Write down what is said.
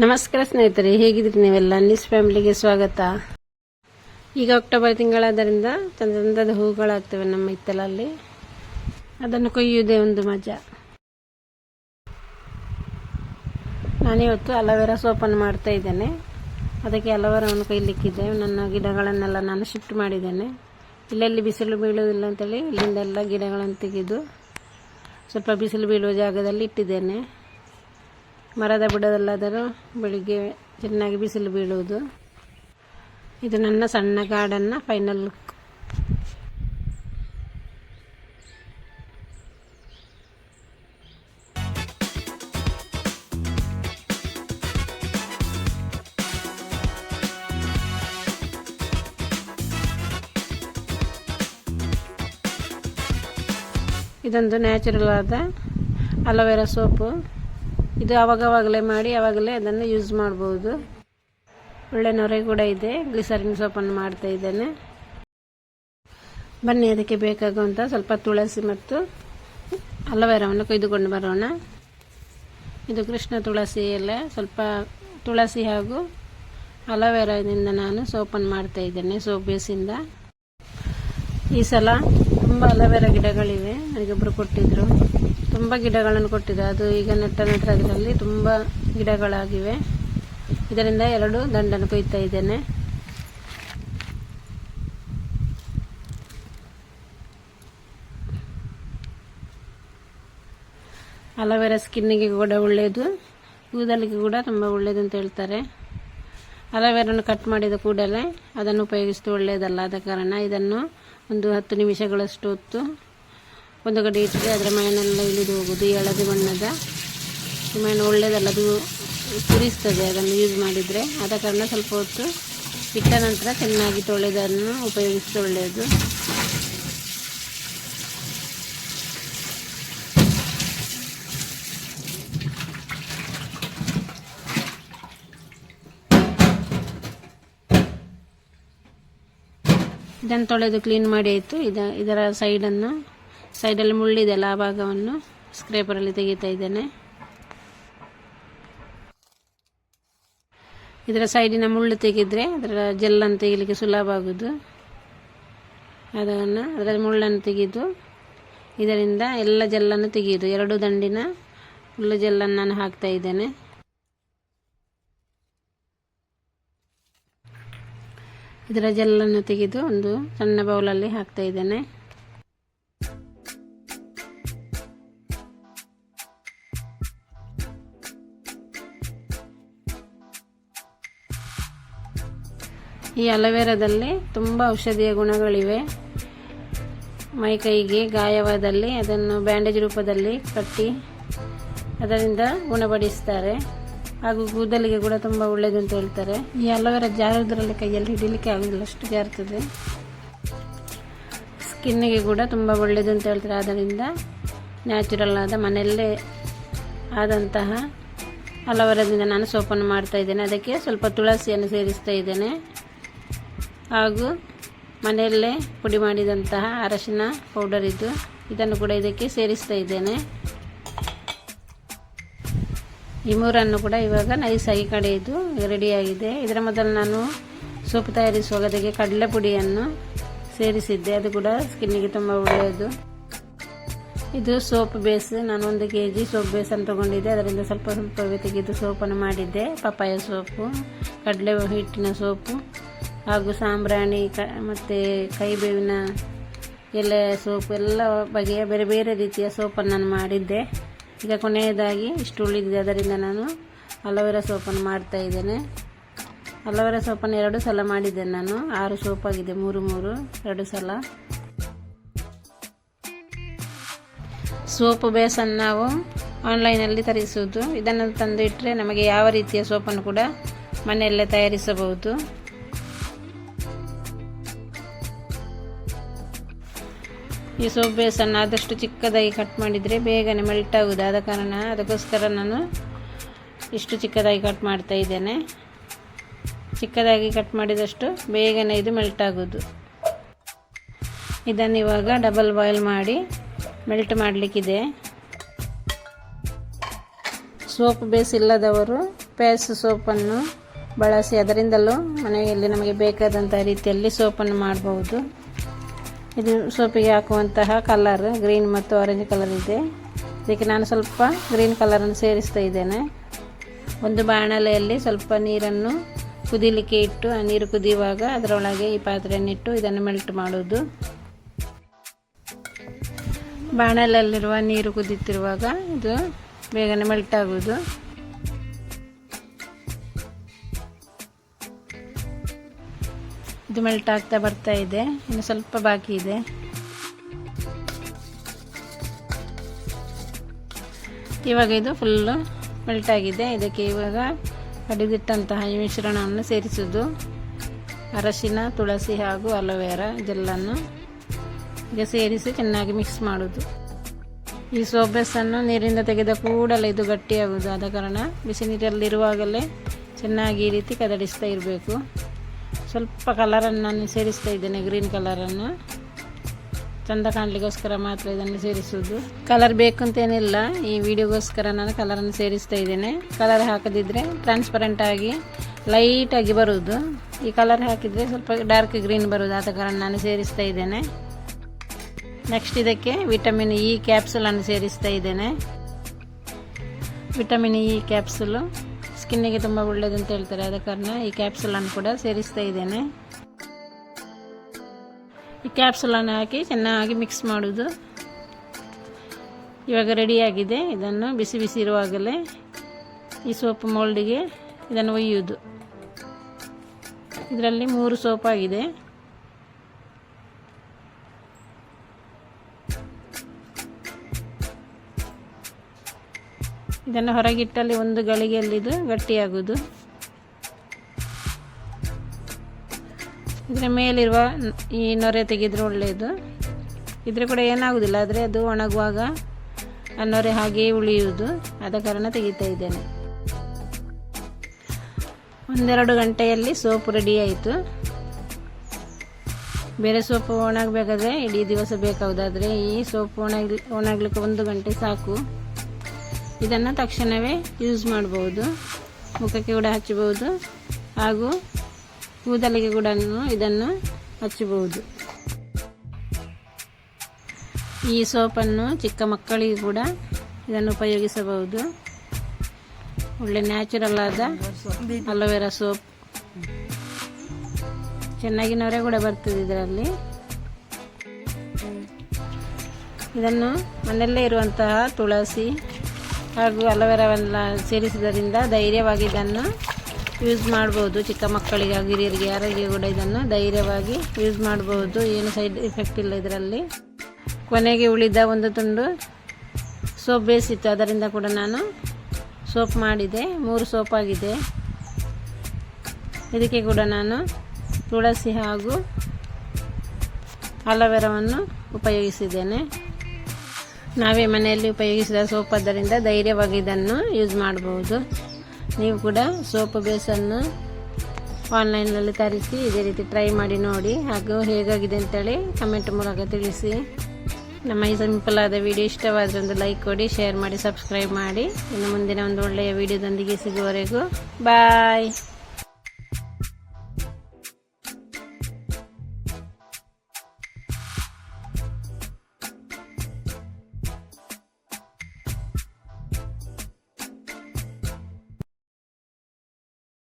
ನಮಸ್ಕಾರ ಸ್ನೇಹಿತರೆ ಹೇಗಿದ್ರಿ ನೀವೆಲ್ಲ? ನ್ಯೂಸ್ ಫ್ಯಾಮಿಲಿಗೆ ಸ್ವಾಗತ. ಈಗ ಅಕ್ಟೋಬರ್ ತಿಂಗಳಾದ್ದರಿಂದ ಚಂದ ಚಂದದ ಹೂಗಳಾಗ್ತವೆ ನಮ್ಮ ಹಿತ್ತಲಲ್ಲಿ. ಅದನ್ನು ಕೊಯ್ಯುವುದೇ ಒಂದು ಮಜಾ. ನಾನಿವತ್ತು ಅಲೋವೆರಾ ಸೋಪನ್ನು ಮಾಡ್ತಾ ಇದ್ದೇನೆ. ಅದಕ್ಕೆ ಅಲೋವೆರಾವನ್ನು ಕೊಯ್ಲಿಕ್ಕಿದೆ. ನನ್ನ ಗಿಡಗಳನ್ನೆಲ್ಲ ನಾನು ಶಿಫ್ಟ್ ಮಾಡಿದ್ದೇನೆ. ಇಲ್ಲೆಲ್ಲಿ ಬಿಸಿಲು ಬೀಳುವುದಿಲ್ಲ ಅಂತೇಳಿ ಇಲ್ಲಿಂದೆಲ್ಲ ಗಿಡಗಳನ್ನು ತೆಗೆದು ಸ್ವಲ್ಪ ಬಿಸಿಲು ಬೀಳುವ ಜಾಗದಲ್ಲಿ ಇಟ್ಟಿದ್ದೇನೆ. ಮರದ ಬುಡದಲ್ಲಾದರೂ ಬೆಳಿಗ್ಗೆ ಚೆನ್ನಾಗಿ ಬಿಸಿಲು ಬೀಳುವುದು. ಇದು ನನ್ನ ಸಣ್ಣ ಗಾರ್ಡನ್ನ ಫೈನಲ್ ಲುಕ್ ಇದೊಂದು ನ್ಯಾಚುರಲ್ ಆದ ಅಲೋವೆರಾ ಸೋಪು. ಇದು ಅವಾಗವಾಗಲೇ ಮಾಡಿ, ಅವಾಗಲೇ ಅದನ್ನು ಯೂಸ್ ಮಾಡ್ಬೋದು. ಒಳ್ಳೆ ನೊರೆ ಕೂಡ ಇದೆ. ಗ್ಲಿಸರಿನ್ ಸೋಪನ್ನು ಮಾಡ್ತಾ ಇದ್ದೇನೆ. ಬನ್ನಿ, ಅದಕ್ಕೆ ಬೇಕಾಗುವಂಥ ಸ್ವಲ್ಪ ತುಳಸಿ ಮತ್ತು ಅಲವೇರವನ್ನು ಕೊಯ್ದುಕೊಂಡು ಬರೋಣ. ಇದು ಕೃಷ್ಣ ತುಳಸಿ ಎಲ್ಲ ಸ್ವಲ್ಪ ತುಳಸಿ ಹಾಗೂ ಅಲೋವೆರಾದಿಂದ ನಾನು ಸೋಪನ್ನು ಮಾಡ್ತಾ ಇದ್ದೇನೆ ಸೋಪ್ ಬೇಸಿಂದ. ಈ ಸಲ ತುಂಬ ಅಲೋವೆರಾ ಗಿಡಗಳಿವೆ. ನನಗೊಬ್ಬರು ಕೊಟ್ಟಿದ್ದರು ತುಂಬ ಗಿಡಗಳನ್ನು ಕೊಟ್ಟಿದೆ ಅದು ಈಗ ನೆಟ್ಟ ನೆಟ್ಟದ್ರಲ್ಲಿ ತುಂಬ ಗಿಡಗಳಾಗಿವೆ. ಇದರಿಂದ ಎರಡು ದಂಡನ್ನು ಕೊಯ್ತಾ ಇದ್ದೇನೆ. ಅಲೋವೆರಾ ಸ್ಕಿನ್ನಿಗೆ ಕೂಡ ಒಳ್ಳೆಯದು ಕೂದಲಿಗೆ ಕೂಡ ತುಂಬ ಒಳ್ಳೇದು ಅಂತ ಹೇಳ್ತಾರೆ. ಅಲೋವೆರನ್ನು ಕಟ್ ಮಾಡಿದ ಕೂಡಲೇ ಅದನ್ನು ಉಪಯೋಗಿಸಿದ ಒಳ್ಳೆಯದಲ್ಲ ಆದ ಕಾರಣ ಇದನ್ನು ಒಂದು ಹತ್ತು ನಿಮಿಷಗಳಷ್ಟು ಹೊತ್ತು ಒಂದು ಕಡೆ ಇಟ್ಟರೆ ಅದರ ಮೇನೆಲ್ಲ ಇಳಿದು ಹೋಗೋದು ಈ ಹಳದಿ ಬಣ್ಣದ. ಮೈನ್ ಒಳ್ಳೆಯದಲ್ಲ ಅದು ಕುರಿಸ್ತದೆ ಅದನ್ನು ಯೂಸ್ ಮಾಡಿದರೆ. ಆದ ಕಾರಣ ಸ್ವಲ್ಪ ಹೊತ್ತು ಇಟ್ಟ ನಂತರ ಚೆನ್ನಾಗಿ ತೊಳೆದನ್ನು ಉಪಯೋಗಿಸಿದ ಒಳ್ಳೆಯದು. ಇದನ್ನು ತೊಳೆದು ಕ್ಲೀನ್ ಮಾಡಿ ಆಯಿತು. ಇದ, ಇದರ ಸೈಡನ್ನು ಸೈಡಲ್ಲಿ ಮುಳ್ಳಿದೆಲ್ಲ ಆ ಭಾಗವನ್ನು ಸ್ಕ್ರೇಪರಲ್ಲಿ ತೆಗಿತಾ ಇದ್ದೇನೆ. ಇದರ ಸೈಡಿನ ಮುಳ್ಳು ತೆಗೆದರೆ ಅದರ ಜೆಲ್ಲನ್ನು ತೆಗಿಲಿಕ್ಕೆ ಸುಲಭ ಆಗೋದು. ಅದನ್ನು, ಅದರ ಮುಳ್ಳನ್ನು ತೆಗೆದು, ಇದರಿಂದ ಎಲ್ಲ ಜೆಲ್ಲನ್ನು ತೆಗೆಯೋದು. ಎರಡು ದಂಡಿನ ಮುಳ್ಳು ಜೆಲ್ಲನ್ನು ನಾನು ಹಾಕ್ತಾ ಇದ್ದೇನೆ. ಇದರ ಜೆಲ್ಲನ್ನು ತೆಗೆದು ಒಂದು ಸಣ್ಣ ಬೌಲಲ್ಲಿ ಹಾಕ್ತಾ ಇದ್ದೇನೆ. ಈ ಅಲೋವೆರಾದಲ್ಲಿ ತುಂಬ ಔಷಧೀಯ ಗುಣಗಳಿವೆ. ಮೈಕೈಗೆ ಗಾಯವಾದಲ್ಲಿ ಅದನ್ನು ಬ್ಯಾಂಡೇಜ್ ರೂಪದಲ್ಲಿ ಕಟ್ಟಿ ಅದರಿಂದ ಗುಣಪಡಿಸ್ತಾರೆ. ಹಾಗೂ ಕೂದಲಿಗೆ ಕೂಡ ತುಂಬ ಒಳ್ಳೆಯದು ಅಂತ ಹೇಳ್ತಾರೆ. ಈ ಅಲೋವೆರಾ ಜಾರೋದ್ರಲ್ಲಿ ಕೈಯಲ್ಲಿ ಹಿಡಿಲಿಕ್ಕೆ ಆಗೋದಿಲ್ಲ, ಅಷ್ಟು ಜಾರ್ತದೆ ಸ್ಕಿನ್ನಿಗೆ ಕೂಡ ತುಂಬ ಒಳ್ಳೇದು ಅಂತ ಹೇಳ್ತಾರೆ. ಆದ್ದರಿಂದ ನ್ಯಾಚುರಲ್ ಆದ ಮನೆಯಲ್ಲೇ ಆದಂತಹ ಅಲೋವೆರಾದಿಂದ ನಾನು ಸೋಪನ್ನು ಮಾಡ್ತಾ ಇದ್ದೇನೆ. ಅದಕ್ಕೆ ಸ್ವಲ್ಪ ತುಳಸಿಯನ್ನು ಸೇರಿಸ್ತಾ ಇದ್ದೇನೆ. ಹಾಗೂ ಮನೆಯಲ್ಲೇ ಪುಡಿ ಮಾಡಿದಂತಹ ಅರಶಿನ ಪೌಡರ್ ಇದು ಇದನ್ನು ಕೂಡ ಇದಕ್ಕೆ ಸೇರಿಸ್ತಾ ಇದ್ದೇನೆ. ಈ ಮೂರನ್ನು ಕೂಡ ಇವಾಗ ನೈಸಾಗಿ ಕಡೆಯಿದು ರೆಡಿಯಾಗಿದೆ. ಇದರ ಮೊದಲು ನಾನು ಸೋಪ್ ತಯಾರಿಸುವ ಗದಗೆ ಕಡಲೆ ಪುಡಿಯನ್ನು ಸೇರಿಸಿದ್ದೆ. ಅದು ಕೂಡ ಸ್ಕಿನ್ನಿಗೆ ತುಂಬ ಒಳ್ಳೆಯದು. ಇದು ಸೋಪ್ ಬೇಸ್. ನಾನು ಒಂದು ಕೆ ಜಿ ಸೋಪ್ ಬೇಸನ್ನು ತೊಗೊಂಡಿದ್ದೆ. ಅದರಿಂದ ಸ್ವಲ್ಪ ಸ್ವಲ್ಪ ತೆಗೆದು ಸೋಪನ್ನು ಮಾಡಿದ್ದೆ. ಪಪ್ಪಾಯ ಸೋಪು, ಕಡಲೆ ಹಿಟ್ಟಿನ ಸೋಪು, ಹಾಗೂ ಸಾಂಬ್ರಾಣಿ, ಕ, ಮತ್ತು ಕೈಬೇವಿನ ಎಲೆ ಸೋಪು, ಎಲ್ಲ ಬಗೆಯ ಬೇರೆ ಬೇರೆ ರೀತಿಯ ಸೋಪನ್ನು ನಾನು ಮಾಡಿದ್ದೆ. ಈಗ ಕೊನೆಯದಾಗಿ ಇಷ್ಟು ಉಳಿದಿದೆ ಅದರಿಂದ ನಾನು ಅಲೋವೆರಾ ಸೋಪನ್ನು ಮಾಡ್ತಾ ಇದ್ದೇನೆ. ಅಲೋವೆರಾ ಸೋಪನ್ನು ಎರಡು ಸಲ ಮಾಡಿದ್ದೇನೆ ನಾನು. ಆರು ಸೋಪಾಗಿದೆ. ಮೂರು ಮೂರು, ಎರಡು ಸಲ. ಸೋಪು ಬೇಸನ್ನು ನಾವು ಆನ್ಲೈನಲ್ಲಿ ತರಿಸುವುದು. ಇದನ್ನು ತಂದು ಇಟ್ಟರೆ ನಮಗೆ ಯಾವ ರೀತಿಯ ಸೋಪನ್ನು ಕೂಡ ಮನೆಯಲ್ಲೇ ತಯಾರಿಸಬಹುದು. ಈ ಸೋಪ್ ಬೇಸನ್ನು ಆದಷ್ಟು ಚಿಕ್ಕದಾಗಿ ಕಟ್ ಮಾಡಿದರೆ ಬೇಗನೆ ಮೆಲ್ಟ್ ಆಗುವುದು. ಆದ ಕಾರಣ ಅದಕ್ಕೋಸ್ಕರ ನಾನು ಇಷ್ಟು ಚಿಕ್ಕದಾಗಿ ಕಟ್ ಮಾಡ್ತಾ ಇದ್ದೇನೆ. ಚಿಕ್ಕದಾಗಿ ಕಟ್ ಮಾಡಿದಷ್ಟು ಬೇಗನೆ ಇದು ಮೆಲ್ಟ್ ಆಗೋದು ಇದನ್ನು ಇವಾಗ ಡಬಲ್ ಬಾಯ್ಲ್ ಮಾಡಿ ಮೆಲ್ಟ್ ಮಾಡಲಿಕ್ಕಿದೆ. ಸೋಪ್ ಬೇಸ್ ಇಲ್ಲದವರು ಪೇಸ್ ಸೋಪನ್ನು ಬಳಸಿ ಅದರಿಂದಲೂ ಮನೆಯಲ್ಲಿ ನಮಗೆ ಬೇಕಾದಂಥ ರೀತಿಯಲ್ಲಿ ಸೋಪನ್ನು ಮಾಡಬಹುದು ಇದು ಸೋಪಿಗೆ ಹಾಕುವಂತಹ ಕಲರ್ ಗ್ರೀನ್ ಮತ್ತು ಆರೆಂಜ್ ಕಲರ್ ಇದೆ. ಇದಕ್ಕೆ ನಾನು ಸ್ವಲ್ಪ ಗ್ರೀನ್ ಕಲರನ್ನು ಸೇರಿಸ್ತಾ ಇದ್ದೇನೆ. ಒಂದು ಬಾಣಲೆಯಲ್ಲಿ ಸ್ವಲ್ಪ ನೀರನ್ನು ಕುದಿಲಿಕ್ಕೆ ಇಟ್ಟು, ಆ ನೀರು ಕುದಿಯುವಾಗ ಅದರೊಳಗೆ ಈ ಪಾತ್ರೆಯನ್ನಿಟ್ಟು ಇದನ್ನು ಮೆಲ್ಟ್ ಮಾಡೋದು ಬಾಣಲಲ್ಲಿರುವ ನೀರು ಕುದಿತಿರುವಾಗ ಇದು ಬೇಗನೆ ಮೆಲ್ಟ್ ಆಗುವುದು. ಇದು ಮೆಲ್ಟ್ ಆಗ್ತಾ ಬರ್ತಾ ಇದೆ. ಇನ್ನು ಸ್ವಲ್ಪ ಬಾಕಿ ಇದೆ. ಇವಾಗ ಇದು ಫುಲ್ಲು ಮೆಲ್ಟ್ ಆಗಿದೆ. ಇದಕ್ಕೆ ಇವಾಗ ಕಡಿದಿಟ್ಟಂತಹ ಈ ಮಿಶ್ರಣವನ್ನು ಸೇರಿಸುವುದು. ಅರಶಿನ, ತುಳಸಿ ಹಾಗೂ ಅಲೋವೆರಾ ಜೆಲ್ಲನ್ನು ಈಗ ಸೇರಿಸಿ ಚೆನ್ನಾಗಿ ಮಿಕ್ಸ್ ಮಾಡೋದು ಈ ಸೋಬೆಸ್ಸನ್ನು ನೀರಿಂದ ತೆಗೆದ ಕೂಡಲೇ ಇದು ಗಟ್ಟಿಯಾಗುವುದು. ಆದ ಕಾರಣ ಬಿಸಿ ನೀರಲ್ಲಿರುವಾಗಲೇ ಚೆನ್ನಾಗಿ ಈ ರೀತಿ ಕದಡಿಸ್ತಾ ಇರಬೇಕು. ಸ್ವಲ್ಪ ಕಲರನ್ನು ನಾನು ಸೇರಿಸ್ತಾ ಇದ್ದೇನೆ, ಗ್ರೀನ್ ಕಲರನ್ನು. ಚಂದ ಕಾಣಲಿಕ್ಕೋಸ್ಕರ ಮಾತ್ರ ಇದನ್ನು ಸೇರಿಸುವುದು. ಕಲರ್ ಬೇಕು ಅಂತೇನಿಲ್ಲ ಈ ವಿಡಿಯೋಗೋಸ್ಕರ ನಾನು ಕಲರನ್ನು ಸೇರಿಸ್ತಾ ಇದ್ದೇನೆ. ಕಲರ್ ಹಾಕದಿದ್ದರೆ ಟ್ರಾನ್ಸ್ಪರೆಂಟ್ ಆಗಿ ಲೈಟಾಗಿ ಬರುವುದು. ಈ ಕಲರ್ ಹಾಕಿದರೆ ಸ್ವಲ್ಪ ಡಾರ್ಕ್ ಗ್ರೀನ್ ಬರುವುದು ಆದ ಕಾರಣ ನಾನು ಸೇರಿಸ್ತಾ ಇದ್ದೇನೆ. ನೆಕ್ಸ್ಟ್ ಇದಕ್ಕೆ ವಿಟಮಿನ್ ಇ ಕ್ಯಾಪ್ಸುಲನ್ನು ಸೇರಿಸ್ತಾ ಇದ್ದೇನೆ. Vitamin E capsule. ಸ್ಕಿನ್ನಿಗೆ ತುಂಬ ಒಳ್ಳೇದು ಅಂತ ಹೇಳ್ತಾರೆ ಅದ ಕಾರಣ ಈ ಕ್ಯಾಪ್ಸುಲನ್ನು ಕೂಡ ಸೇರಿಸ್ತಾ ಇದ್ದೇನೆ. ಈ ಕ್ಯಾಪ್ಸುಲನ್ನು ಹಾಕಿ ಚೆನ್ನಾಗಿ ಮಿಕ್ಸ್ ಮಾಡೋದು. ಇವಾಗ ರೆಡಿಯಾಗಿದೆ ಇದನ್ನು ಬಿಸಿ ಬಿಸಿ ಇರುವಾಗಲೇ ಈ ಸೋಪ್ ಮೋಲ್ಡಿಗೆ ಇದನ್ನು ಒಯ್ಯುವುದು. ಇದರಲ್ಲಿ ಮೂರು ಸೋಪ್ ಆಗಿದೆ. ಇದನ್ನು ಹೊರಗಿಟ್ಟಲ್ಲಿ ಒಂದು ಗಳಿಗೆಯಲ್ಲಿದು ಗಟ್ಟಿಯಾಗುವುದು. ಇದರ ಮೇಲಿರುವ ಈ ನೊರೆ ತೆಗೆದರೆ ಒಳ್ಳೆಯದು ಇದ್ರ ಕೂಡ ಏನಾಗುವುದಿಲ್ಲ, ಆದರೆ ಅದು ಒಣಗುವಾಗ ಆ ನೊರೆ ಹಾಗೆಯೇ ಉಳಿಯುವುದು. ಆದ ಕಾರಣ ತೆಗಿತಾ ಇದ್ದೇನೆ. ಒಂದೆರಡು ಗಂಟೆಯಲ್ಲಿ ಸೋಪ್ ಆಯಿತು. ಬೇರೆ ಸೋಪು ಒಣಗಬೇಕಾದ್ರೆ ಇಡೀ ದಿವಸ ಬೇಕಾಗುದಾದರೆ ಈ ಸೋಪ್ ಒಣಗ್ಲಿ, ಒಣಗ್ಲಿಕ್ಕೆ ಒಂದು ಗಂಟೆ ಸಾಕು. ಇದನ್ನು ತಕ್ಷಣವೇ ಯೂಸ್ ಮಾಡ್ಬೋದು. ಮುಖಕ್ಕೆ ಕೂಡ ಹಚ್ಚಬಹುದು. ಹಾಗೂ ಕೂದಲಿಗೆ ಕೂಡ ಇದನ್ನು ಹಚ್ಚಬಹುದು. ಈ ಸೋಪನ್ನು ಚಿಕ್ಕ ಮಕ್ಕಳಿಗೆ ಕೂಡ ಇದನ್ನು ಉಪಯೋಗಿಸಬಹುದು. ಒಳ್ಳೆ ನ್ಯಾಚುರಲ್ ಆದ ಅಲೋವೆರಾ ಸೋಪ್ ಚೆನ್ನಾಗಿ ನೊರೆ ಕೂಡ ಬರ್ತದೆ ಇದರಲ್ಲಿ. ಇದನ್ನು ಮನೆಯಲ್ಲೇ ಇರುವಂತಹ ತುಳಸಿ ಹಾಗೂ ಅಲೋವೆರಾವೆಲ್ಲ ಸೇರಿಸಿದ್ದರಿಂದ ಧೈರ್ಯವಾಗಿ ಇದನ್ನು ಯೂಸ್ ಮಾಡ್ಬೋದು. ಚಿಕ್ಕ ಮಕ್ಕಳಿಗೆ ಹಾಗೂ ಹಿರಿಯರಿಗೆ ಯಾರಿಗೆ ಕೂಡ ಇದನ್ನು ಧೈರ್ಯವಾಗಿ ಯೂಸ್ ಮಾಡ್ಬೋದು. ಏನು ಸೈಡ್ ಎಫೆಕ್ಟ್ ಇಲ್ಲ ಇದರಲ್ಲಿ. ಕೊನೆಗೆ ಉಳಿದ ಒಂದು ತುಂಡು ಸೋಪ್ ಬೇಸಿತ್ತು ಅದರಿಂದ ಕೂಡ ನಾನು ಸೋಪ್ ಮಾಡಿದೆ. ಮೂರು ಸೋಪ್ ಆಗಿದೆ. ಇದಕ್ಕೆ ಕೂಡ ನಾನು ತುಳಸಿ ಹಾಗೂ ಅಲೋವೆರಾವನ್ನು ಉಪಯೋಗಿಸಿದ್ದೇನೆ. ನಾವೇ ಮನೆಯಲ್ಲಿ ಉಪಯೋಗಿಸಿದ ಸೋಪ್ ಅದರಿಂದ ಧೈರ್ಯವಾಗಿ ಇದನ್ನು ಯೂಸ್ ಮಾಡಬಹುದು ನೀವು ಕೂಡ ಸೋಪ್ ಬೇಸನ್ನು ಆನ್ಲೈನ್ನಲ್ಲಿ ತರಿಸಿ ಇದೇ ರೀತಿ ಟ್ರೈ ಮಾಡಿ ನೋಡಿ. ಹಾಗೂ ಹೇಗಾಗಿದೆ ಅಂತೇಳಿ ಕಮೆಂಟ್ ಮೂಲಕ ತಿಳಿಸಿ. ನಮ್ಮ ಈ ಸಿಂಪಲ್ ಆದ ವಿಡಿಯೋ ಇಷ್ಟವಾದರೆ ಒಂದು ಲೈಕ್ ಕೊಡಿ ಶೇರ್ ಮಾಡಿ ಸಬ್ಸ್ಕ್ರೈಬ್ ಮಾಡಿ. ಇನ್ನು ಮುಂದಿನ ಒಂದು ಒಳ್ಳೆಯ ವಿಡಿಯೋದೊಂದಿಗೆ ಸಿಗುವವರೆಗೂ ಬಾಯ್